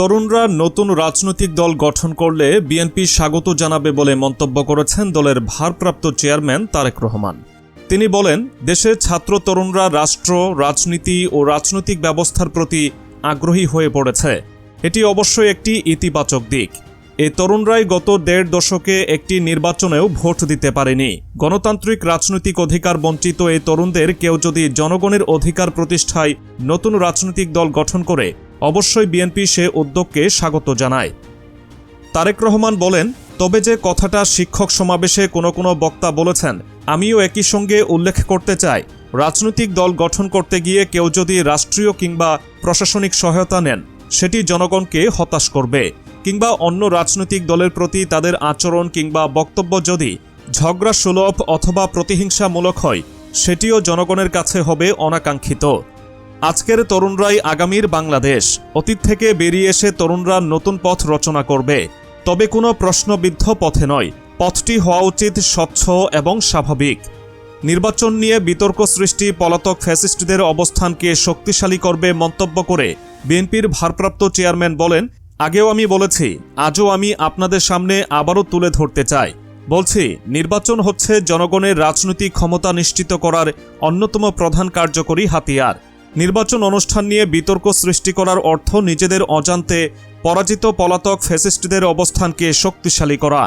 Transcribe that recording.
তরুণরা নতুন রাজনৈতিক দল গঠন করলে বিএনপি স্বাগত জানাবে বলে মন্তব্য করেছেন দলের ভারপ্রাপ্ত চেয়ারম্যান তারেক রহমান। তিনি বলেন দেশের ছাত্র তরুণরা রাষ্ট্র, রাজনীতি ও রাজনৈতিক ব্যবস্থার প্রতি আগ্রহী হয়ে পড়েছে। এটি অবশ্যই একটি ইতিবাচক দিক। এই তরুণরাই গত দেড় দশকে একটি নির্বাচনেও ভোট দিতে পারেনি। গণতান্ত্রিক রাজনৈতিক অধিকার বঞ্চিত এই তরুণদের কেউ যদি জনগণের অধিকার প্রতিষ্ঠায় নতুন রাজনৈতিক দল গঠন করে অবশ্যই বিএনপি সে উদ্যোগকে স্বাগত জানায়। তারেক রহমান বলেন, তবে যে কথাটা শিক্ষক সমাবেশে কোনো কোনো বক্তা বলেছেন, আমিও একই সঙ্গে উল্লেখ করতে চাই। রাজনৈতিক দল গঠন করতে গিয়ে কেউ যদি রাষ্ট্রীয় কিংবা প্রশাসনিক সহায়তা নেন, সেটি জনগণকে হতাশ করবে। কিংবা অন্য রাজনৈতিক দলের প্রতি তাদের আচরণ কিংবা বক্তব্য যদি ঝগড়া সুলভ অথবা প্রতিহিংসামূলক হয়, সেটিও জনগণের কাছে হবে অনাকাঙ্ক্ষিত। আজকের তরুণরাই আগামীর বাংলাদেশ। অতীত থেকে বেরিয়ে এসে তরুণরা নতুন পথ রচনা করবে। তবে কোনো প্রশ্নবিদ্ধ পথে নয়। পথটি হওয়া উচিত স্বচ্ছ এবং স্বাভাবিক। নির্বাচন নিয়ে বিতর্ক সৃষ্টি পলাতক ফ্যাসিস্টদের অবস্থানকে শক্তিশালী করবে মন্তব্য করে বিএনপির ভারপ্রাপ্ত চেয়ারম্যান বলেন, আগেও আমি বলেছি, আজও আমি আপনাদের সামনে আবারও তুলে ধরতে চাই। বলছি, নির্বাচন হচ্ছে জনগণের রাজনৈতিক ক্ষমতা নিশ্চিত করার অন্যতম প্রধান কার্যকরী হাতিয়ার। নির্বাচন অনুষ্ঠান নিয়ে বিতর্ক সৃষ্টি করার অর্থ নিজেদের অজান্তে পরাজিত পলাতক ফ্যাসিস্টদের অবস্থানকে শক্তিশালী করা।